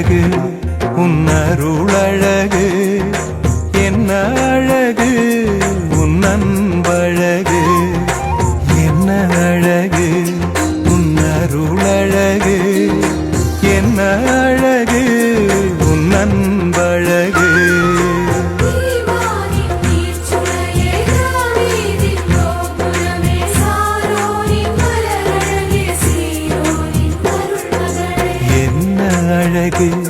அழகு உன்னருளழகு என்ன அழகு உன்னன்பழகு என்ன அழகு உன்னருளழகு என்ன அழகு உன்னன்பழகு. அழகு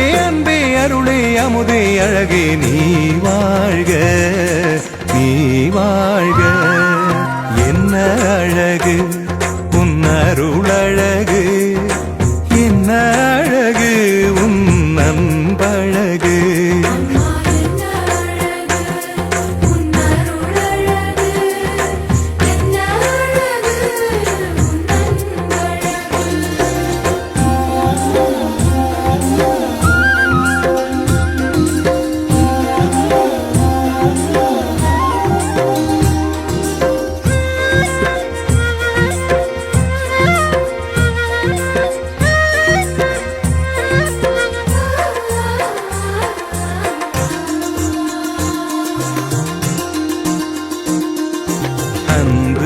அன்பே அருளே அமுதே அழகே நீ வாழ்க நீ வாழ்க. என்ன அழகு?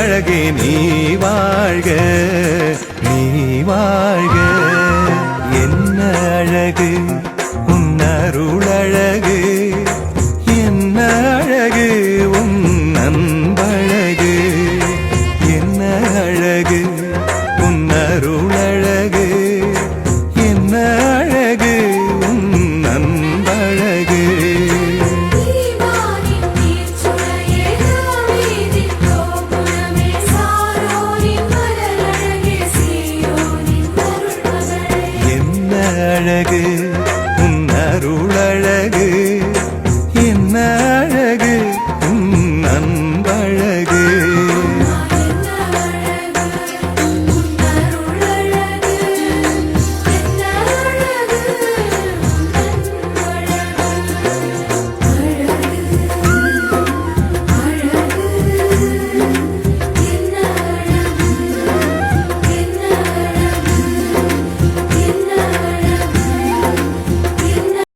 அழகே நீ வாழ்க நீ வாழ்க. என்ன அழகு? உன் அருளழகு என்ன அழகு? உன் நண்பழகு என்ன அழகு? உன்